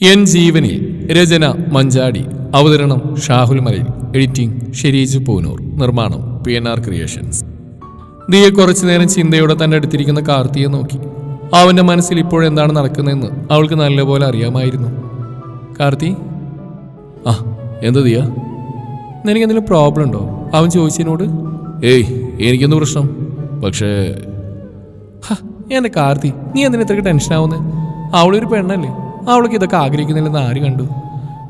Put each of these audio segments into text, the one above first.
N ജീവനിൽ രചന മഞ്ചാടി അവതരണം ഷാഹുൽ മലയിൽ എഡിറ്റിംഗ് ഷെരീജ് പൂനൂർ നിർമ്മാണം പി എൻ ആർ ക്രിയേഷൻസ്. ദിയെ കുറച്ചു നേരം ചിന്തയോടെ തന്റെ അടുത്തിരിക്കുന്ന കാർത്തിയെ നോക്കി. അവന്റെ മനസ്സിൽ ഇപ്പോഴെന്താണ് നടക്കുന്നതെന്ന് അവൾക്ക് നല്ലപോലെ അറിയാമായിരുന്നു. കാർത്തി? ആ എന്താ ദിയ? നിനക്ക് എന്തെങ്കിലും പ്രോബ്ലം ഉണ്ടോ? അവൻ ചോദിച്ചതിനോട്? ഏയ് എനിക്കെന്ത് പ്രശ്നം. പക്ഷേ എന്റെ കാർത്തി നീ എന്തിനാ ഇത്രയ്ക്ക് ടെൻഷൻ ആവുന്നത് അവളൊരു പെണ്ണല്ലേ? അവൾക്ക് ഇതൊക്കെ ആഗ്രഹിക്കുന്നില്ലെന്ന് ആര് കണ്ടു?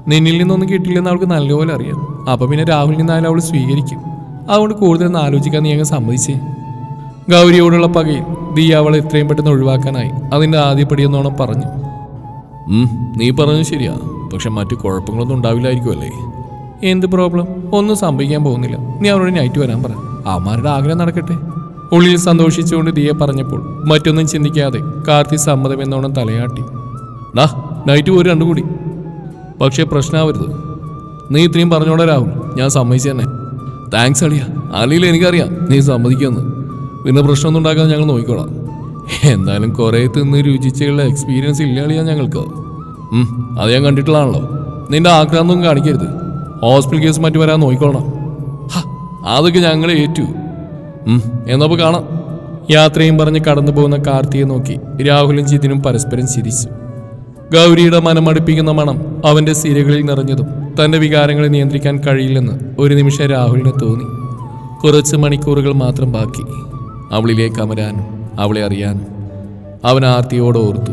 നിന്നിൽ നിന്നൊന്നും കിട്ടില്ലെന്ന് അവൾക്ക് നല്ലപോലെ അറിയാം. അപ്പൊ പിന്നെ രാഹുലിൽ നിന്നായാലും അവൾ സ്വീകരിക്കും. അതുകൊണ്ട് കൂടുതലൊന്നും ആലോചിക്കാൻ നീ അങ്ങ് സമ്മതിച്ചേ. ഗൗരിയോടുള്ള പകയിൽ ദീ അവളെ എത്രയും പെട്ടെന്ന് ഒഴിവാക്കാനായി അതിന്റെ ആദ്യപടിയെന്നോണം പറഞ്ഞു. നീ പറഞ്ഞത് ശരിയാ. പക്ഷെ മറ്റു കുഴപ്പങ്ങളൊന്നും ഉണ്ടാവില്ലായിരിക്കുമല്ലേ എന്ത് പ്രോബ്ലം? ഒന്നും സംഭവിക്കാൻ പോകുന്നില്ല. നീ അവരോട് നൈറ്റ് വരാൻ പറ. അമ്മാരുടെ ആഗ്രഹം നടക്കട്ടെ. ഉള്ളിൽ സന്തോഷിച്ചുകൊണ്ട് ദിയെ പറഞ്ഞപ്പോൾ മറ്റൊന്നും ചിന്തിക്കാതെ കാർത്തി സമ്മതം എന്നോണം തലയാട്ടി. ഡാ നൈറ്റ് പോരും രണ്ടും കൂടി. പക്ഷേ പ്രശ്നമാവരുത് നീ ഇത്രയും പറഞ്ഞോടെ രാഹുൽ ഞാൻ സമ്മതിച്ചു തന്നെ. താങ്ക്സ് അളിയ. അളിയിൽ എനിക്കറിയാം നീ സമ്മതിക്കുമെന്ന്. പിന്നെ പ്രശ്നമൊന്നും ഉണ്ടാക്കാതെ ഞങ്ങൾ നോക്കിക്കോളാം. എന്തായാലും കുറേ തിന്ന് രുചിച്ചുള്ള എക്സ്പീരിയൻസ് ഇല്ല അളിയാ ഞങ്ങൾക്ക്. അത് ഞാൻ കണ്ടിട്ടുള്ളതാണല്ലോ. നിന്റെ ആഗ്രഹമൊന്നും കാണിക്കരുത്. ഹോസ്പിറ്റൽ കേസ് മാറ്റി വരാൻ നോക്കിക്കോളണം. ഹ, അതൊക്കെ ഞങ്ങൾ ഏറ്റു. എന്നപ്പോൾ കാണാം. യാത്രയും പറഞ്ഞ് കടന്നു പോകുന്ന കാർത്തിയെ നോക്കി രാഹുലും ജിതിനും പരസ്പരം ചിരിച്ചു. ഗൗരിയുടെ മനമടുപ്പിക്കുന്ന മണം അവന്റെ സിരകളിൽ നിറഞ്ഞതും തന്റെ വികാരങ്ങളെ നിയന്ത്രിക്കാൻ കഴിയില്ലെന്ന് ഒരു നിമിഷം രാഹുലിന് തോന്നി. കുറച്ച് മണിക്കൂറുകൾ മാത്രം ബാക്കി. അവളിലേക്ക് അമരാനും അവളെ അറിയാനും അവൻ ആർത്തിയോടെ ഓർത്തു.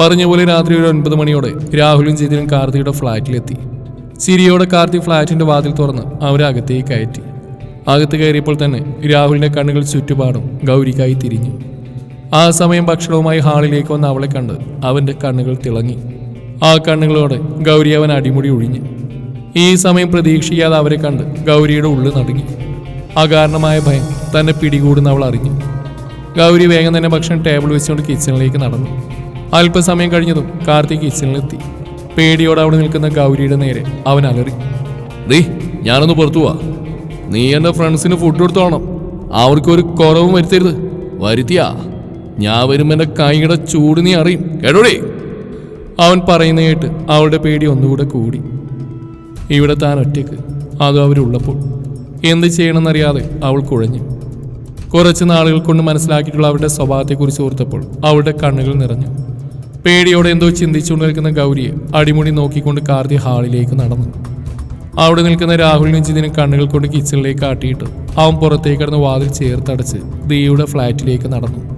പറഞ്ഞ പോലെ രാത്രി ഒരു ഒൻപത് മണിയോടെ രാഹുലും ജിതിനും കാർത്തിയുടെ ഫ്ലാറ്റിലെത്തി. ചിരിയോടെ കാർത്തി ഫ്ലാറ്റിന്റെ വാതിൽ തുറന്ന് അവരെ അകത്തേക്ക് കയറ്റി. അകത്ത് കയറിയപ്പോൾ തന്നെ രാഹുലിന്റെ കണ്ണുകൾ ചുറ്റുപാടും ഗൗരിക്കായി തിരിഞ്ഞു. ആ സമയം ഭക്ഷണവുമായി ഹാളിലേക്ക് വന്ന അവളെ കണ്ട് അവന്റെ കണ്ണുകൾ തിളങ്ങി. ആ കണ്ണുകളോടെ ഗൗരി അവൻ അടിമുടി ഒഴിഞ്ഞു. ഈ സമയം പ്രതീക്ഷിക്കാതെ അവരെ കണ്ട് ഗൗരിയുടെ ഉള്ളിൽ നടുങ്ങി. അകാരണമായ ഭയം തന്നെ പിടികൂടുന്ന അവൾ അറിഞ്ഞു. ഗൗരി വേഗം തന്നെ ഭക്ഷണം ടേബിൾ വെച്ചുകൊണ്ട് കിച്ചണിലേക്ക് നടന്നു. അല്പസമയം കഴിഞ്ഞതും കാർത്തിക് കിച്ചണിലെത്തി. പേടിയോടെ അവിടെ നിൽക്കുന്ന ഗൗരിയുടെ നേരെ അവൻ അലറി. ദേ ഞാനൊന്ന് പുറത്തു പോവാ. നീ എന്റെ ഫ്രണ്ട്സിന് ഫുഡ് കൊടുത്തോണം. അവർക്കൊരു കുറവും വരുത്തരുത്. വരുത്തിയാ. ഞാൻ വരുമ്പോ എന്റെ കൈയുടെ ചൂട് നീ അറിയും. കേട്ടോടേ? അവൻ പറയുന്ന കേട്ട് അവളുടെ പേടി ഒന്നുകൂടെ കൂടി. ഇവിടെ താൻ ഒറ്റയ്ക്ക്. അതും അവരുള്ളപ്പോൾ എന്ത് ചെയ്യണമെന്നറിയാതെ അവൾ കുഴഞ്ഞു. കുറച്ച് നാളുകൾ കൊണ്ട് മനസ്സിലാക്കിയിട്ടുള്ള അവരുടെ സ്വഭാവത്തെക്കുറിച്ച് ഓർത്തപ്പോൾ അവളുടെ കണ്ണുകൾ നിറഞ്ഞു. പേടിയോടെ എന്തോ ചിന്തിച്ചുകൊണ്ട് നിൽക്കുന്ന ഗൗരിയെ അടിമുടി നോക്കിക്കൊണ്ട് കാർത്തി ഹാളിലേക്ക് നടന്നു. അവിടെ നിൽക്കുന്ന രാഹുലിനും ജിതിനും കണ്ണുകൾ കൊണ്ട് കിച്ചണിലേക്ക് കാട്ടിയിട്ട് അവൻ പുറത്തേക്ക് കിടന്ന് വാതിൽ ചേർത്തടച്ച് ദിയുടെ ഫ്ലാറ്റിലേക്ക് നടന്നു.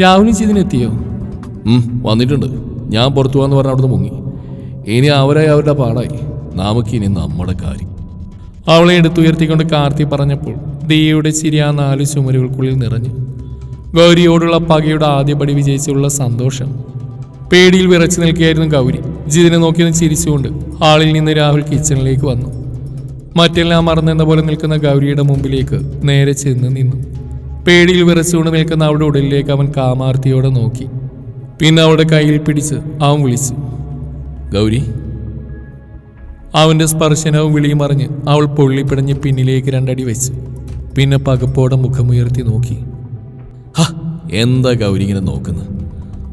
രാഹുലും ചെയ്തിനെത്തിയോ വന്നിട്ടുണ്ട്. ഞാൻ പുറത്തു പോകാന്ന് പറഞ്ഞ അവിടുന്ന് മുങ്ങി. ഇനി അവരായി അവരുടെ പാടായി. നമുക്കിനി നമ്മുടെ കാര്യം. അവളെ എടുത്തുയർത്തിക്കൊണ്ട് കാർത്തി പറഞ്ഞപ്പോൾ ദിയയുടെ ചിരി ആ നാല് ചുമരുകൾക്കുള്ളിൽ നിറഞ്ഞു. ഗൗരിയോടുള്ള പകയുടെ ആദ്യപടി വിജയിച്ചുള്ള സന്തോഷം. പേടിയിൽ വിറച്ചു നിൽക്കുകയായിരുന്നു ഗൗരി. ജിതിനെ നോക്കിയത് ചിരിച്ചുകൊണ്ട് ഹാളിൽ നിന്ന് രാഹുൽ കിച്ചണിലേക്ക് വന്നു. മറ്റെല്ലാം മറന്നെന്ന പോലെ നിൽക്കുന്ന ഗൗരിയുടെ മുമ്പിലേക്ക് നേരെ ചെന്ന് നിന്നു. പേടിയിൽ വിറച്ചുകൊണ്ട് നിൽക്കുന്ന അവളുടെ ഉടലിലേക്ക് അവൻ കാമാർത്തിയോടെ നോക്കി. പിന്നെ അവളുടെ കയ്യിൽ പിടിച്ച് അവൻ വിളിച്ചു. ഗൗരി? അവന്റെ സ്പർശനവും വിളിയും അറിഞ്ഞ് അവൾ പൊള്ളിപ്പിടഞ്ഞ് പിന്നിലേക്ക് രണ്ടടി വെച്ചു പിന്നെ പകപ്പോടെ മുഖമുയർത്തി നോക്കി. ഹ എന്താ ഗൗരി ഇങ്ങനെ നോക്കുന്നത്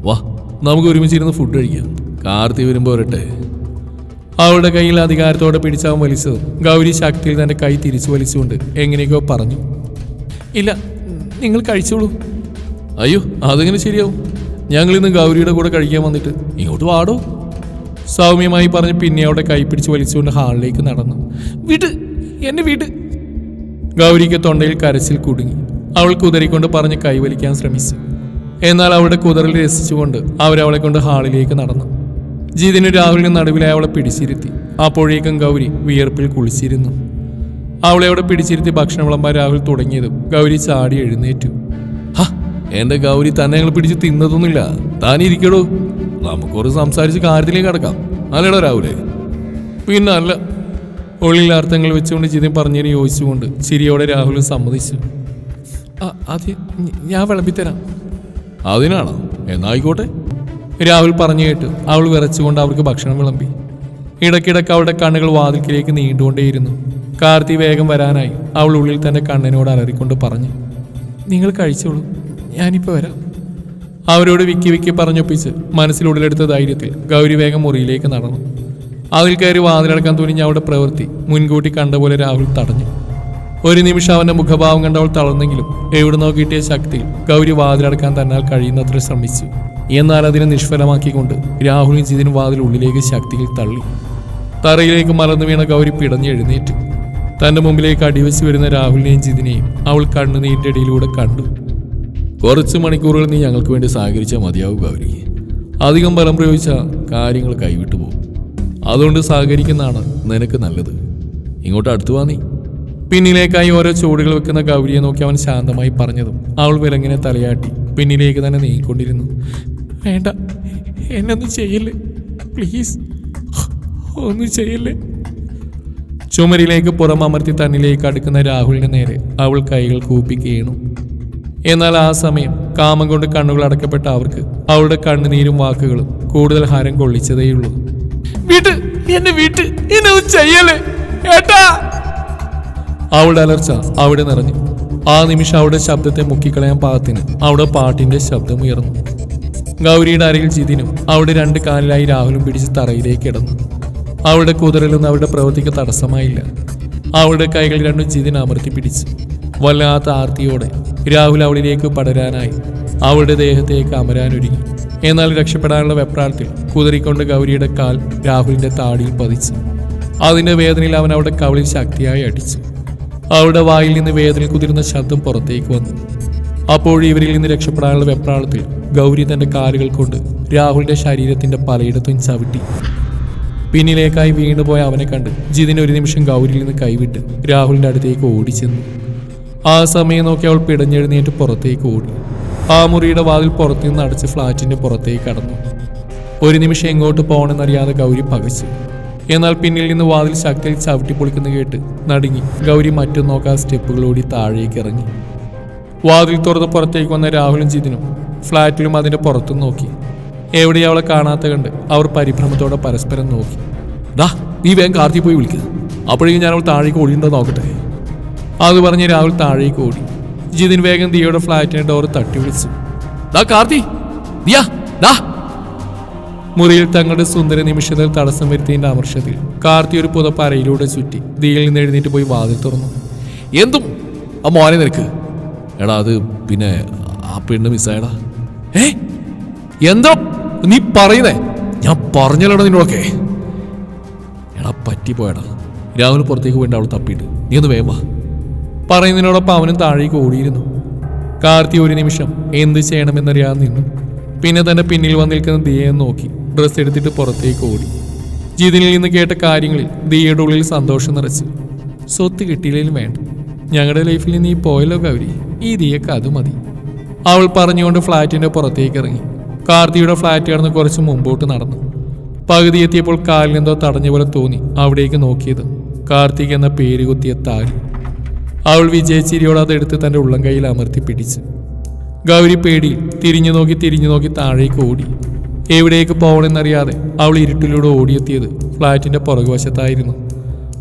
വാ നമുക്ക് ഒരുമിച്ചിരുന്ന് ഫുഡ് കഴിക്കാം. കാർത്തി വരുമ്പോൾ വരട്ടെ. അവളുടെ കയ്യിൽ അധികാരത്തോടെ പിടിച്ചവൻ വലിച്ചത് ഗൗരി ശക്തിയിൽ തന്റെ കൈ തിരിച്ചു വലിച്ചുകൊണ്ട് എങ്ങനെയൊക്കെയോ പറഞ്ഞു. ഇല്ല നിങ്ങൾ കഴിച്ചോളൂ. അയ്യോ അതെങ്ങനെ ശരിയാവും? ഞങ്ങൾ ഇന്ന് ഗൗരിയുടെ കൂടെ കഴിക്കാൻ വന്നിട്ട് ഇങ്ങോട്ട് വാടോ. സൗമ്യമായി പറഞ്ഞ് പിന്നെ അവിടെ കൈപ്പിടിച്ച് വലിച്ചുകൊണ്ട് ഹാളിലേക്ക് നടന്നു. വീട് എന്നെ വീട്. ഗൗരിക്ക് തൊണ്ടയിൽ കരച്ചിൽ കുടുങ്ങി. അവൾ കുതറിക്കൊണ്ട് പറഞ്ഞ് കൈവലിക്കാൻ ശ്രമിച്ചു. എന്നാൽ അവളുടെ കുതറിൽ രസിച്ചുകൊണ്ട് അവരവളെ കൊണ്ട് ഹാളിലേക്ക് നടന്നു. ജീതിന് രാഹുലിന് നടുവിലായി അവളെ പിടിച്ചിരുത്തി. അപ്പോഴേക്കും ഗൗരി വിയർപ്പിൽ കുളിച്ചിരുന്നു. അവളെ അവിടെ പിടിച്ചിരുത്തി ഭക്ഷണം വിളമ്പാൻ രാഹുൽ തുടങ്ങിയതും ഗൗരി ചാടി എഴുന്നേറ്റു. എന്റെ ഗൗരി തന്നെ ഞങ്ങൾ പിടിച്ച് തിന്നതൊന്നുമില്ല. താൻ ഇരിക്കടോ. സംസാരിച്ച് കാര്യത്തിലേക്ക് കടക്കാം. അല്ലടോ രാഹുലേ. പിന്നെ അല്ല ഉള്ളിൽ അർത്ഥങ്ങൾ വെച്ചുകൊണ്ട് ജിതിൻ പറഞ്ഞതിന് യോജിച്ചുകൊണ്ട് ചിരിയോടെ രാഹുൽ സമ്മതിച്ചു. "അ- അത് ഞാൻ വിളമ്പിത്തരാം. അതിനാണോ? എന്നായിക്കോട്ടെ. രാഹുൽ പറഞ്ഞു കേട്ട് അവൾ വിറച്ചുകൊണ്ട് അവർക്ക് ഭക്ഷണം വിളമ്പി. ഇടയ്ക്കിടയ്ക്ക് അവളുടെ കണ്ണുകൾ വാതിൽക്കിലേക്ക് നീണ്ടുകൊണ്ടേയിരുന്നു. കാർത്തി വേഗം വരാനായി. അവൾ ഉള്ളിൽ തന്റെ കണ്ണിനോട് അലറിക്കൊണ്ട് പറഞ്ഞു നിങ്ങൾ കഴിച്ചോളൂ. ഞാനിപ്പോൾ വരാം. അവരോട് വിക്കി വിക്കി പറഞ്ഞൊപ്പിച്ച് മനസ്സിലുള്ളിലെടുത്ത ധൈര്യത്തിൽ ഗൗരി വേഗം മുറിയിലേക്ക് നടന്നു. അതിൽ കയറി വാതിലടക്കാൻ തുനിഞ്ഞ അവളുടെ പ്രവൃത്തി മുൻകൂട്ടി കണ്ട പോലെ രാഹുൽ തടഞ്ഞു. ഒരു നിമിഷം അവന്റെ മുഖഭാവം കണ്ടവൾ തളർന്നെങ്കിലും എവിടെ കിട്ടിയ ശക്തിയിൽ ഗൗരി വാതിലടക്കാൻ തന്നാൽ കഴിയുന്നത്ര ശ്രമിച്ചു. എന്നാൽ അതിനെ നിഷ്ഫലമാക്കിക്കൊണ്ട് രാഹുലും ജിതിനും വാതിൽ ഉള്ളിലേക്ക് ശക്തിയിൽ തള്ളി. തറയിലേക്ക് മലർന്നു വീണ ഗൗരി പിടഞ്ഞ് എഴുന്നേറ്റു. തന്റെ മുമ്പിലേക്ക് അടിവെച്ച് വരുന്ന രാഹുലിനെയും ജിതിനെയും അവൾ കണ്ണുനീരിന്റെ ഇടയിലൂടെ കണ്ടു. കുറച്ച് മണിക്കൂറുകൾ നീ ഞങ്ങൾക്ക് വേണ്ടി സഹകരിച്ചാൽ മതിയാവും ഗൗരി അധികം ബലം പ്രയോഗിച്ചാൽ കാര്യങ്ങൾ കൈവിട്ടു പോകും അതുകൊണ്ട് സഹകരിക്കുന്നതാണ് നിനക്ക് നല്ലത്. ഇങ്ങോട്ട് അടുത്തു വാ നീ. പിന്നിലേക്കായി ഓരോ ചുവടുകൾ വെക്കുന്ന ഗൗരിയെ നോക്കി അവൻ ശാന്തമായി പറഞ്ഞതും അവൾ വിലങ്ങിനെ തലയാട്ടി പിന്നിലേക്ക് തന്നെ നീങ്ങിക്കൊണ്ടിരുന്നു. വേണ്ട എന്നൊന്നും ചെയ്യല്ലേ? പ്ലീസ് ഒന്നും ചെയ്യല്ലേ? ചുമരിലേക്ക് പുറമമർത്തി തന്നിലേക്ക് അടുക്കുന്ന രാഹുലിന് നേരെ അവൾ കൈകൾ കൂപ്പിക്കുകയാണ്. എന്നാൽ ആ സമയം കാമം കൊണ്ട് കണ്ണുകൾ അടക്കപ്പെട്ട അവർക്ക് അവളുടെ കണ്ണുനീരും വാക്കുകളും കൂടുതൽ ഹാരം കൊള്ളിച്ചതേയുള്ളൂ. വീട്ട് എന്നെ വീട്ട് എന്നെ ചെയ്യല്ലേ? അവളുടെ അലർച്ച അവിടെ നിറഞ്ഞു. ആ നിമിഷം അവളുടെ ശബ്ദത്തെ മുക്കിക്കളയാൻ പാകത്തിന് അവിടെ പാട്ടിന്റെ ശബ്ദം ഉയർന്നു ഗൗരിയുടെ അരയിൽ ജിതിനും അവിടെ രണ്ട് കാലിലായി രാഹുലും പിടിച്ച് തറയിലേക്ക് കിടന്നു അവളുടെ കുതിരലൊന്നും അവളുടെ പ്രവൃത്തിക്ക് തടസ്സമായില്ല. അവളുടെ കൈകൾ രണ്ടും ജിതിൻ അമർത്തി പിടിച്ചു. വല്ലാത്ത ആർത്തിയോടെ രാഹുൽ അവളിലേക്ക് പടരാനായി. അവളുടെ ദേഹത്തേക്ക് അമരാനൊരുങ്ങി. എന്നാൽ രക്ഷപ്പെടാനുള്ള വെപ്രാളത്തിൽ കുതിരിക്കൊണ്ട് ഗൗരിയുടെ കാൽ രാഹുലിന്റെ താടിയിൽ പതിച്ചു. അതിന്റെ വേദനയിൽ അവൻ അവളുടെ കവളിൽ ശക്തിയായി അടിച്ചു. അവളുടെ വായിൽ നിന്ന് വേദനയിൽ കുതിരുന്ന ശബ്ദം പുറത്തേക്ക് വന്നു. അപ്പോൾ ഇവരിൽ നിന്ന് രക്ഷപ്പെടാനുള്ള വെപ്രാളത്തിൽ ഗൗരി തന്റെ കാലുകൾ കൊണ്ട് രാഹുലിന്റെ ശരീരത്തിന്റെ പലയിടത്തും ചവിട്ടി. പിന്നിലേക്കായി വീണുപോയ അവനെ കണ്ട് ജിതിൻ ഒരു നിമിഷം ഗൗരിയിൽ നിന്ന് കൈവിട്ട് രാഹുലിന്റെ അടുത്തേക്ക് ഓടിച്ചെന്നു. ആ സമയം നോക്കി അവൾ പിടഞ്ഞെഴുന്നേറ്റ് പുറത്തേക്ക് ഓടി. ആ മുറിയുടെ വാതിൽ പുറത്തു നിന്ന് അടച്ച് ഫ്ളാറ്റിന്റെ പുറത്തേക്ക് കടന്നു. ഒരു നിമിഷം എങ്ങോട്ട് പോകണമെന്നറിയാതെ ഗൗരി പകച്ചു. എന്നാൽ പിന്നിൽ നിന്ന് വാതിൽ ശക്തിയിൽ ചവിട്ടി പൊളിക്കുന്ന കേട്ട് നടുങ്ങി ഗൗരി മറ്റും നോക്കാതെ സ്റ്റെപ്പുകളോടി താഴേക്ക് ഇറങ്ങി. വാതിൽ തുറന്ന് പുറത്തേക്ക് വന്ന രാഹുലും ജിതിനും ഫ്ളാറ്റിലും അതിന്റെ പുറത്തും നോക്കി. എവിടെ അവളെ കാണാത്ത കണ്ട് അവർ പരിഭ്രമത്തോടെ പരസ്പരം നോക്കി. ദാ നീ വേഗം കാർത്തി പോയി വിളിക്കുക അപ്പോഴേക്കും ഞാൻ അവൾ താഴേക്ക് ഓടിയുണ്ടോ നോക്കട്ടെ. അത് പറഞ്ഞ് രാഹുൽ താഴേക്ക് ഓടി. ജിതിൻ വേഗം ദിയയുടെ ഫ്ലാറ്റിന്റെ ഡോർ തട്ടി വിളിച്ചു. ഡാ കാർത്തി ദിയാ ദാ. മുറിയിൽ തങ്ങളുടെ സുന്ദര നിമിഷത്തിൽ തടസ്സം വരുത്തിയതിന്റെ അമർഷത്തിൽ കാർത്തി ഒരു പുതപ്പ് അരയിലൂടെ ചുറ്റി ദിയിൽ നിന്ന് എഴുന്നേറ്റ് പോയി വാതിൽ തുറന്നു. എന്തും? ആ മോനെ നിനക്ക്. എടാ അത് പിന്നെ ആ പെണ്ണ് മിസ്സായടാ. ഏ? എന്തോ? നീ പറയുന്നേ. ഞാൻ പറഞ്ഞല്ലോടാ നിന്നോടൊക്കെ. എടാ പറ്റിപ്പോയടാ. രാവിലെ പുറത്തേക്ക് പോയിട്ട് അവൾ തപ്പിയിട്ട്. നീ ഒന്ന് വേമ പറയുന്നതിനോടൊപ്പം അവനും താഴേക്ക് ഓടിയിരുന്നു. കാർത്തി ഒരു നിമിഷം എന്ത് ചെയ്യണമെന്നറിയാതെ നിന്നു. പിന്നെ തന്നെ പിന്നിൽ വന്ന് നിൽക്കുന്ന ദിയയെ നോക്കി ഡ്രസ്സ് എടുത്തിട്ട് പുറത്തേക്ക് ഓടി. ജിതിനിൽ നിന്ന് കേട്ട കാര്യങ്ങളിൽ ദിയയുടെ ഉള്ളിൽ സന്തോഷം നിറച്ചു. സ്വത്ത് കിട്ടിയില്ലെങ്കിലും വേണ്ട. ഞങ്ങളുടെ ലൈഫിൽ നീ പോയല്ലോ ഗൗരി ഈ ദിയക്ക് അത് മതി. അവൾ പറഞ്ഞുകൊണ്ട് ഫ്ലാറ്റിന്റെ പുറത്തേക്ക് ഇറങ്ങി. കാർത്തിയുടെ ഫ്ലാറ്റ് കടന്ന് കുറച്ച് മുമ്പോട്ട് നടന്നു. പകുതി എത്തിയപ്പോൾ കാലിലെന്തോ തടഞ്ഞ പോലെ തോന്നി അവിടേക്ക് നോക്കിയത്. കാർത്തിക് എന്ന പേര് കുത്തിയ താലി. അവൾ വിജയച്ചിരിയോട് അതെടുത്ത് തന്റെ ഉള്ളം കയ്യിൽ അമർത്തി പിടിച്ച്. ഗൗരി പേടി തിരിഞ്ഞു നോക്കി തിരിഞ്ഞു നോക്കി താഴേക്ക് ഓടി. എവിടേക്ക് പോകണമെന്നറിയാതെ അവൾ ഇരുട്ടിലൂടെ ഓടിയെത്തിയത് ഫ്ലാറ്റിന്റെ പുറകുവശത്തായിരുന്നു.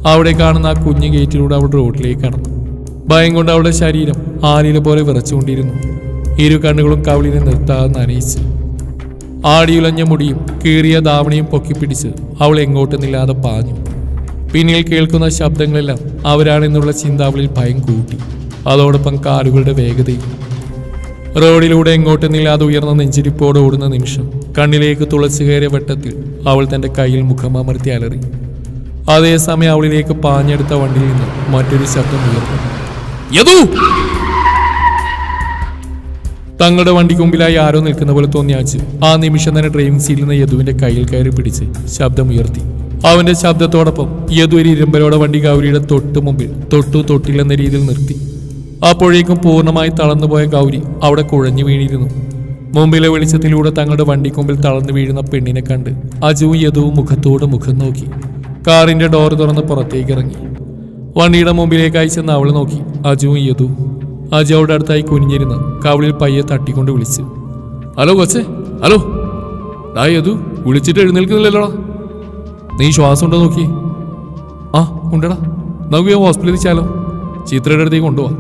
അവിടെ കാണുന്ന ആ കുഞ്ഞു ഗേറ്റിലൂടെ അവൾ റോഡിലേക്ക് കടന്നു. ഭയം കൊണ്ട് അവളുടെ ശരീരം ആലില പോലെ വിറച്ചുകൊണ്ടിരുന്നു. ഇരു കണ്ണുകളും കവിളിനെ നിർത്താതെ നനയിച്ചു. ആടിയുലഞ്ഞ മുടിയും കീറിയ ധാവണിയും പൊക്കിപ്പിടിച്ച് അവൾ എങ്ങോട്ടെന്നില്ലാതെ പാഞ്ഞു. പിന്നിൽ കേൾക്കുന്ന ശബ്ദങ്ങളെല്ലാം അവരാണെന്നുള്ള ചിന്ത അവളിൽ ഭയം കൂട്ടി. അതോടൊപ്പം കാലുകളുടെ വേഗതയും. റോഡിലൂടെ എങ്ങോട്ടെന്നില്ലാതെ ഉയർന്ന നെഞ്ചിരിപ്പോടെ ഓടുന്ന നിമിഷം കണ്ണിലേക്ക് തുളച്ചു കയറിയ വെട്ടത്തിൽ അവൾ തന്റെ കയ്യിൽ മുഖമമർത്തി അലറി. അതേസമയം അവളിലേക്ക് പാഞ്ഞെടുത്ത വണ്ടിയിൽ നിന്ന് മറ്റൊരു ശബ്ദം ഉയർന്നു. തങ്ങളുടെ വണ്ടിക്ക് മുമ്പിലായി ആരോ നിൽക്കുന്ന പോലെ തോന്നിയാച്ച് ആ നിമിഷം തന്നെ ഡ്രൈവിംഗ് സീറ്റിൽ നിന്ന് യദുവിന്റെ കയ്യിൽ കയറി പിടിച്ച് ശബ്ദമുയർത്തി. അവന്റെ ശബ്ദത്തോടൊപ്പം യദു ഒരു ഇരുമ്പലോടെ വണ്ടി ഗൗരിയുടെ തൊട്ട് മുമ്പിൽ തൊട്ടു തൊട്ടില്ലെന്ന രീതിയിൽ നിർത്തി. അപ്പോഴേക്കും പൂർണമായി തളർന്നുപോയ ഗൗരി അവിടെ കുഴഞ്ഞു വീണിരുന്നു. മുമ്പിലെ വെളിച്ചത്തിലൂടെ തങ്ങളുടെ വണ്ടിക്ക് മുമ്പിൽ തളർന്നു വീഴുന്ന പെണ്ണിനെ കണ്ട് അജുവും യദുവും മുഖത്തോട് മുഖം നോക്കി. കാറിന്റെ ഡോർ തുറന്ന് പുറത്തേക്ക് ഇറങ്ങി. വണ്ടിയുടെ മുമ്പിലേക്കായി ചെന്ന് അവൾ നോക്കി. അജുവും യദുവും അജു അവിടെ അടുത്തായി കുനിഞ്ഞിരുന്ന് കവിളിൽ പയ്യെ തട്ടിക്കൊണ്ട് വിളിച്ചു. ഹലോ കൊച്ചേ ഹലോ. ഡായ് അതു വിളിച്ചിട്ട് എഴുന്നേൽക്കുന്നില്ലല്ലോടാ നീ ശ്വാസം ഉണ്ടോ നോക്കി? ആ ഉണ്ടടാ. നമുക്ക് ഞാൻ ഹോസ്പിറ്റലിൽ ചാലോ ചിത്രയുടെ അടുത്തേക്ക് കൊണ്ടുപോവാ.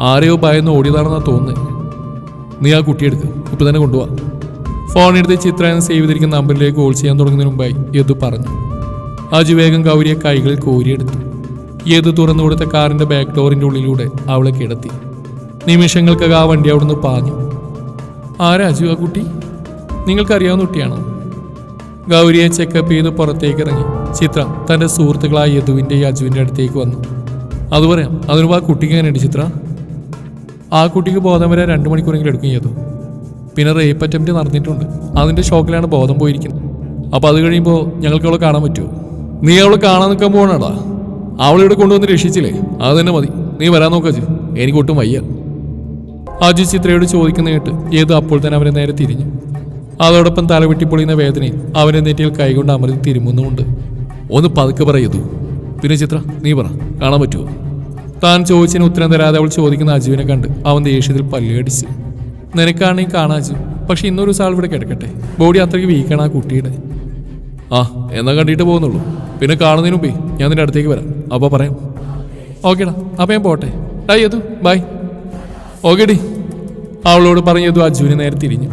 ആരെയോ ഭയന്ന് ഓടിയതാണെന്നാണ് തോന്നുന്നത് നീ ആ കുട്ടിയെടുക്ക് ഇപ്പം തന്നെ കൊണ്ടുപോവാ. ഫോൺ എടുത്ത് ചിത്ര എന്ന് സേവ് ചെയ്തിരിക്കുന്ന നമ്പറിലേക്ക് കോൾ ചെയ്യാൻ തുടങ്ങുന്നതിന് മുമ്പായി യദു പറഞ്ഞു. അജു വേഗം ഗൗരിയെ കൈകളിൽ കോരിയെടുത്തു. യദു തുറന്നു കൊടുത്ത കാറിന്റെ ബാക്ക് ഡോറിന്റെ ഉള്ളിലൂടെ അവളെ കിടത്തി. നിമിഷങ്ങൾക്കകം ആ വണ്ടി അവിടുന്ന് പാഞ്ഞു. ആരാ അജു ആ കുട്ടി? നിങ്ങൾക്കറിയാവുന്ന കുട്ടിയാണോ? ഗൗരിയെ ചെക്കപ്പ് ചെയ്ത് പുറത്തേക്ക് ഇറങ്ങി. ചിത്ര തന്റെ സുഹൃത്തുക്കളായ യദുവിന്റെ അജുവിന്റെ അടുത്തേക്ക് വന്നു. അത് പറയാം. അതിന് ആ കുട്ടിക്ക് എങ്ങനെയുണ്ട് ചിത്ര? ആ കുട്ടിക്ക് ബോധം വരെ രണ്ട് മണിക്കൂറെങ്കിലും എടുക്കും യദു. പിന്നെ റേപ്പ് അറ്റംപ്റ്റ് നടന്നിട്ടുണ്ട്. അതിന്റെ ഷോക്കിലാണ് ബോധം പോയിരിക്കുന്നത്. അപ്പോൾ അത് കഴിയുമ്പോൾ ഞങ്ങൾക്ക് അവളെ കാണാൻ പറ്റുമോ? നീ അവളെ കാണാൻ നിൽക്കാൻ പോകണടാ അവളിവിടെ കൊണ്ടുവന്ന് രക്ഷിച്ചില്ലേ? അത് തന്നെ മതി. നീ വരാൻ നോക്കജ് എനിക്ക് ഒട്ടും വയ്യ. അജു ചിത്രയോട് ചോദിക്കുന്ന കേട്ട് ഏത് അപ്പോൾ തന്നെ അവനെ നേരെ തിരിഞ്ഞു. അതോടൊപ്പം തലവെട്ടി പൊളിയുന്ന വേദനയിൽ അവനെ നെറ്റിയിൽ കൈകൊണ്ട് അമൃതി തിരുമുന്നുമുണ്ട്. ഒന്ന് പതുക്കെ പറയതു പിന്നെ ചിത്ര നീ പറ. കാണാൻ പറ്റുമോ താൻ ചോദിച്ചതിന് ഉത്തരം തരാതെ അവൾ ചോദിക്കുന്ന അജുവിനെ കണ്ട് അവൻ ദേഷ്യത്തിൽ പല്ലുകടിച്ച് നിനക്കാണെങ്കിൽ കാണാൻ അജു. പക്ഷെ ഇന്നൊരു സാൾ ഇവിടെ കിടക്കട്ടെ. ബോഡി അത്രയ്ക്ക് വീക്കാണ് ആ കുട്ടിയുടെ. ആ എന്നാ കണ്ടിട്ട് പോകുന്നുള്ളൂ. പിന്നെ കാണുന്നതിന് മുമ്പേ ഞാൻ നിന്റെ അടുത്തേക്ക് വരാം. അപ്പോൾ പറയാം. ഓക്കേടാ അപ്പം ഞാൻ പോട്ടെ. ഡൈ യതു ബൈ. ഓക്കേടി. അവളോട് പറഞ്ഞു പറഞ്ഞതു അജുവിനെ നേരെ തിരിഞ്ഞു.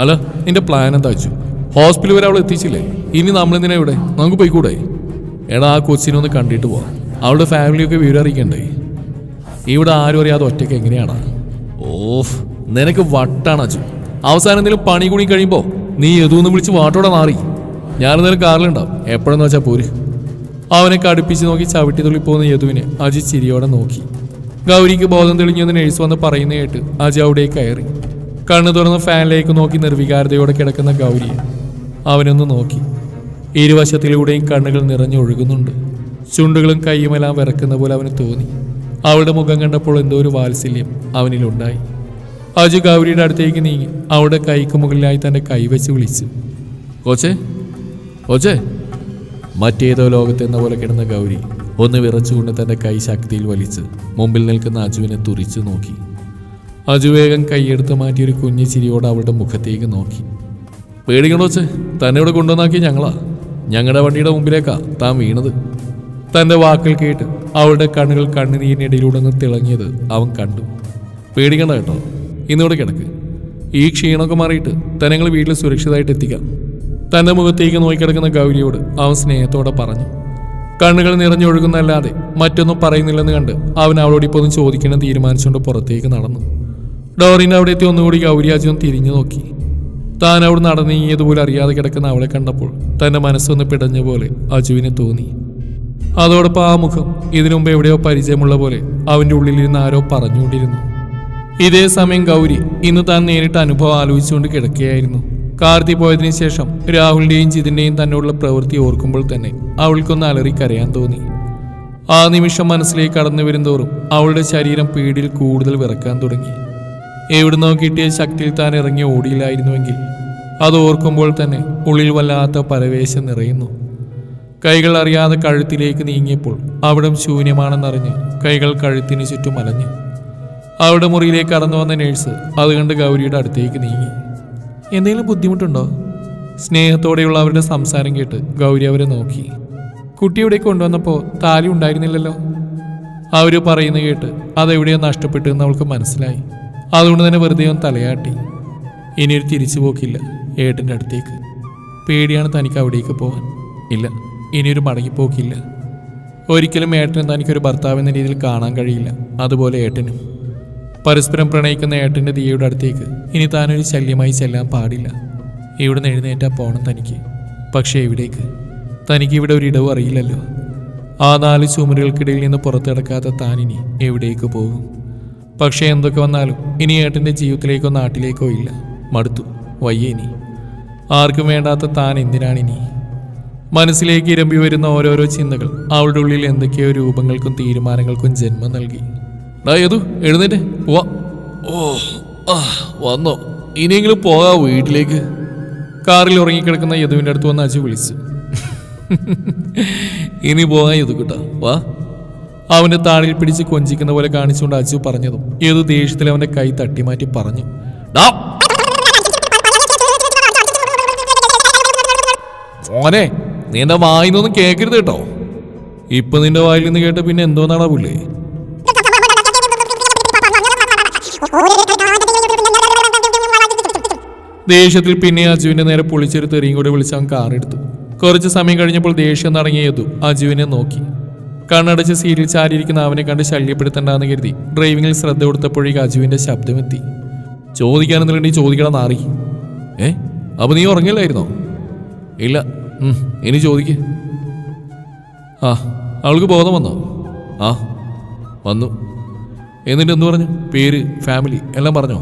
അല്ല നിന്റെ പ്ലാൻ എന്താ അജു? ഹോസ്പിറ്റൽ വരെ അവൾ എത്തിച്ചില്ലേ? ഇനി നമ്മളെന്തിനാ ഇവിടെ? നമുക്ക് പോയിക്കൂടെ? എടാ ആ കൊച്ചിനെ ഒന്ന് കണ്ടിട്ട് പോവാം. അവളുടെ ഫാമിലിയൊക്കെ വിവരം അറിയിക്കണ്ടേ? ഇവിടെ ആരും അറിയാതെ ഒറ്റയ്ക്ക് എങ്ങനെയാണ്? ഓഫ് നിനക്ക് വട്ടാണ് അജു. അവസാനം എന്തെങ്കിലും പണി കുണി കഴിയുമ്പോൾ നീ എതുന്ന് വിളിച്ച് വാട്ടോടെ മാറി. ഞാനെന്തായാലും കാറിലുണ്ടാവും. എപ്പോഴെന്ന് വെച്ചാൽ പോര്. അവനെ കടുപ്പിച്ച് നോക്കി ചവിട്ടി തുള്ളി പോകുന്ന യദുവിനെ അജി ചിരിയോടെ നോക്കി. ഗൗരിക്ക് ബോധം തെളിഞ്ഞെന്ന് നേഴ്സ് വന്ന് പറയുന്ന കേട്ട് അജി അവിടെ കയറി. കണ്ണു തുറന്ന് ഫാനിലേക്ക് നോക്കി നിർവികാരതയോടെ കിടക്കുന്ന ഗൗരിയെ അവനൊന്ന് നോക്കി. ഇരുവശത്തിലൂടെയും കണ്ണുകൾ നിറഞ്ഞൊഴുകുന്നുണ്ട് ചുണ്ടുകളും കൈയുമെല്ലാം വിറക്കുന്ന പോലെ അവന് തോന്നി. അവളുടെ മുഖം കണ്ടപ്പോൾ എന്തോ ഒരു വാത്സല്യം അവനിലുണ്ടായി. അജു ഗൗരിയുടെ അടുത്തേക്ക് നീങ്ങി അവളുടെ കൈക്ക് മുകളിലായി തന്റെ കൈവച്ച് വിളിച്ചു. കോച്ചേ കോച്ചേ. മറ്റേതോ ലോകത്തെന്ന പോലെ കിടന്ന ഗൗരി ഒന്ന് വിറച്ചുകൊണ്ട് തന്റെ കൈ ശക്തിയിൽ വലിച്ച് മുമ്പിൽ നിൽക്കുന്ന അജുവിനെ തുറിച്ചു നോക്കി. അജു വേഗം കൈയെടുത്ത് മാറ്റി ഒരു കുഞ്ഞു ചിരിയോടെ അവളുടെ മുഖത്തേക്ക് നോക്കി. പേടിക്കണോച്ച് തന്നെ ഇവിടെ കൊണ്ടുവന്നാക്കി ഞങ്ങളാ. ഞങ്ങളുടെ വണ്ടിയുടെ മുമ്പിലേക്കാ താൻ വീണത്. തന്റെ വാക്കുകൾ കേട്ട് അവളുടെ കണ്ണുകൾ കണ്ണുനീരിനിടയിലൂടെ നിന്ന് തിളങ്ങിയത് അവൻ കണ്ടു. പേടിക്കണ്ട കേട്ടോ ഇന്നിവിടെ കിടക്ക്. ഈ ക്ഷീണമൊക്കെ മാറിയിട്ട് തന്നെ വീട്ടിൽ സുരക്ഷിതമായിട്ട് എത്തിക്കാം. തന്റെ മുഖത്തേക്ക് നോക്കിക്കിടക്കുന്ന ഗൗരിയോട് അവൻ സ്നേഹത്തോടെ പറഞ്ഞു. കണ്ണുകൾ നിറഞ്ഞൊഴുകുന്നല്ലാതെ മറ്റൊന്നും പറയുന്നില്ലെന്ന് കണ്ട് അവൻ അവളോട് ഇപ്പോൾ ഒന്നും ചോദിക്കണം തീരുമാനിച്ചുകൊണ്ട് പുറത്തേക്ക് നടന്നു. ഡോറിന്റെ അവിടെ എത്തി ഒന്നുകൂടി ഗൗരി അജുൻ തിരിഞ്ഞു നോക്കി. താൻ അവിടെ നടന്നീങ്ങിയതുപോലെ അറിയാതെ കിടക്കുന്ന അവളെ കണ്ടപ്പോൾ തന്റെ മനസ്സൊന്ന് പിടഞ്ഞ പോലെ അജുവിനെ തോന്നി. അതോടൊപ്പം ആ മുഖം ഇതിനു മുമ്പ് എവിടെയോ പരിചയമുള്ള പോലെ അവന്റെ ഉള്ളിലിരുന്ന് ആരോ പറഞ്ഞുകൊണ്ടിരുന്നു. ഇതേ സമയം ഗൗരി ഇന്ന് താൻ നേരിട്ട് അനുഭവം ആലോചിച്ചുകൊണ്ട് കിടക്കുകയായിരുന്നു. കാർത്തി പോയതിനു ശേഷം രാഹുലിന്റെയും ജിതിന്റെയും തന്നോടുള്ള പ്രവൃത്തി ഓർക്കുമ്പോൾ തന്നെ അവൾക്കൊന്ന് അലറി കരയാൻ തോന്നി. ആ നിമിഷം മനസ്സിലേക്ക് കടന്നു വരുന്തോറും അവളുടെ ശരീരം പീടിയിൽ കൂടുതൽ വിറക്കാൻ തുടങ്ങി. എവിടുന്നോ കിട്ടിയ ശക്തിയിൽ താൻ ഇറങ്ങി ഓടിയില്ലായിരുന്നുവെങ്കിൽ അത് ഓർക്കുമ്പോൾ തന്നെ ഉള്ളിൽ വല്ലാത്ത പരവേശം നിറയുന്നു. കൈകൾ അറിയാതെ കഴുത്തിലേക്ക് നീങ്ങിയപ്പോൾ അവിടം ശൂന്യമാണെന്നറിഞ്ഞ് കൈകൾ കഴുത്തിന് ചുറ്റും അലഞ്ഞു. അവളുടെ മുറിയിലേക്ക് കടന്നു വന്ന നേഴ്സ് അത് കണ്ട് ഗൗരിയുടെ അടുത്തേക്ക് നീങ്ങി. എന്തെങ്കിലും ബുദ്ധിമുട്ടുണ്ടോ? സ്നേഹത്തോടെയുള്ള അവരുടെ സംസാരം കേട്ട് ഗൗരി അവരെ നോക്കി. കുട്ടി ഇവിടെ കൊണ്ടുവന്നപ്പോൾ താലി ഉണ്ടായിരുന്നില്ലല്ലോ? അവർ പറയുന്നത് കേട്ട് അതെവിടെയോ നഷ്ടപ്പെട്ടു എന്ന് അവൾക്ക് മനസ്സിലായി. അതുകൊണ്ട് തന്നെ വെറുതെ ഒന്ന് തലയാട്ടി. ഇനിയൊരു തിരിച്ചു പോക്കില്ല ഏട്ടന്റെ അടുത്തേക്ക്. പേടിയാണ് തനിക്ക് അവിടേക്ക് പോകാൻ. ഇല്ല ഇനിയൊരു മടങ്ങിപ്പോക്കില്ല ഒരിക്കലും ഏട്ടനും തനിക്കൊരു ഭർത്താവ് എന്ന രീതിയിൽ കാണാൻ കഴിയില്ല. അതുപോലെ ഏട്ടനും. പരസ്പരം പ്രണയിക്കുന്ന ഏട്ടന്റെ ദിയയുടെ അടുത്തേക്ക്. ഇനി താനൊരു ശല്യമായി ചെല്ലാൻ പാടില്ല. ഇവിടുന്ന് എഴുന്നേറ്റാ പോണം തനിക്ക്. പക്ഷേ എവിടേക്ക് തനിക്ക് ഇവിടെ ഒരു ഇടവും അറിയില്ലല്ലോ. ആ നാല് ചുമരുകൾക്കിടയിൽ നിന്ന് പുറത്തിടക്കാത്ത താനിനി എവിടേക്ക് പോകും? പക്ഷേ എന്തൊക്കെ വന്നാലും ഇനി ഏട്ടന്റെ ജീവിതത്തിലേക്കോ നാട്ടിലേക്കോ ഇല്ല. മടുത്തു. വയ്യ ഇനി ആർക്കും വേണ്ടാത്ത താൻ എന്തിനാണിനി? മനസ്സിലേക്ക് ഇരമ്പി വരുന്ന ഓരോരോ ചിന്തകൾ അവളുടെ ഉള്ളിൽ എന്തൊക്കെയോ രൂപങ്ങൾക്കും തീരുമാനങ്ങൾക്കും ജന്മം നൽകി. ഡാ യദു എഴുന്നേറ്റ് പോവാ. ഓ ആ വന്നോ. ഇനിയെങ്കിലും പോകാ വീട്ടിലേക്ക്? കാറിൽ ഉറങ്ങിക്കിടക്കുന്ന യദുവിന്റെ അടുത്ത് വന്ന് അജു വിളിച്ചു. ഇനി പോകാൻ യദു കിട്ടാ. വാ. അവന്റെ താടിയിൽ പിടിച്ച് കൊഞ്ചിക്കുന്ന പോലെ കാണിച്ചുകൊണ്ട് അജു പറഞ്ഞതും ഏതു ദേഷ്യത്തിൽ അവന്റെ കൈ തട്ടിമാറ്റി പറഞ്ഞു. "ഡാ, മോനെ നീ എന്താ വായിന്നൊന്നും കേൾക്കരുത് കേട്ടോ. ഇപ്പൊ നിന്റെ വായിൽ നിന്ന് കേട്ട പിന്നെ എന്തോന്നാടാ പുല്ലേ ദേഷ്യത്തിൽ പിന്നെ അജുവിന്റെ നേരെ പൊളിച്ചൊരു തെറിയും കൂടെ വിളിച്ച് അവൻ കാറെടുത്തു കുറച്ച് സമയം കഴിഞ്ഞപ്പോൾ ദേഷ്യം നടങ്ങിയതു അജുവിനെ നോക്കി. കണ്ണടച്ച് സീരിയൽ ചാരിയിരിക്കുന്ന അവനെ കണ്ട് ശല്യപ്പെടുത്തണ്ടെന്ന് കരുതി ഡ്രൈവിംഗിൽ ശ്രദ്ധ കൊടുത്തപ്പോഴേക്ക് അജുവിന്റെ ശബ്ദമെത്തി. ചോദിക്കാനെന്നുണ്ടെങ്കിൽ ചോദിക്കണം നാറി ഏ? അപ്പൊ നീ ഉറങ്ങില്ലായിരുന്നോ? ഇല്ല. ഇനി ചോദിക്ക്. ആ അവൾക്ക് ബോധം വന്നോ? ആ വന്നു. എന്നിട്ട് എന്തു പറഞ്ഞു? പേര് ഫാമിലി എല്ലാം പറഞ്ഞോ?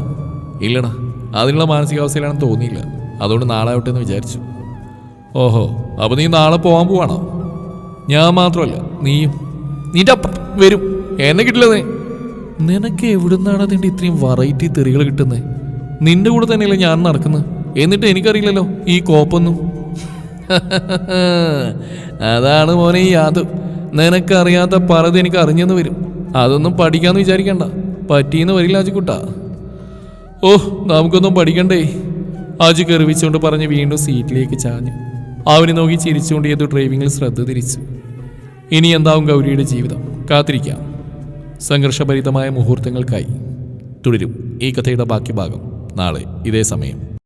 ഇല്ലടാ. അതിനുള്ള മാനസികാവസ്ഥയിലാണെന്ന് തോന്നിയില്ല. അതുകൊണ്ട് നാളെ ആവട്ടെ എന്ന് വിചാരിച്ചു. ഓഹോ അപ്പൊ നീ നാളെ പോകാൻ പോവാണോ? ഞാൻ മാത്രമല്ല നീയും. നിന്റെ വരും. എന്നെ കിട്ടില്ല നീ. നിനക്ക് എവിടുന്നാണ് അതിന്റെ ഇത്രയും വെറൈറ്റി തെറികൾ കിട്ടുന്നത് നിന്റെ കൂടെ തന്നെയല്ലേ ഞാൻ നടക്കുന്നത്. എന്നിട്ട് എനിക്കറിയില്ലല്ലോ ഈ കോപ്പൊന്നും. അതാണ് മോനെ ഈ യാത് നിനക്കറിയാത്ത പലത് എനിക്ക് അറിഞ്ഞെന്ന് വരും. അതൊന്നും പഠിക്കാന്ന് വിചാരിക്കണ്ട. പറ്റിയെന്ന് വരില്ല അജിക്കുട്ടാ ഓ നമുക്കൊന്നും പഠിക്കണ്ടേ. അജു കെറിവിച്ചുകൊണ്ട് പറഞ്ഞ് വീണ്ടും സീറ്റിലേക്ക് ചാഞ്ഞു. അവനെ നോക്കി ചിരിച്ചുകൊണ്ട് ഏതോ ഡ്രൈവിംഗിൽ ശ്രദ്ധ തിരിച്ചു. ഇനി എന്താവും ഗൗരിയുടെ ജീവിതം? കാത്തിരിക്കാം. സംഘർഷഭരിതമായ മുഹൂർത്തങ്ങൾക്കായി. തുടരും ഈ കഥയുടെ ബാക്കി ഭാഗം നാളെ ഇതേ സമയം.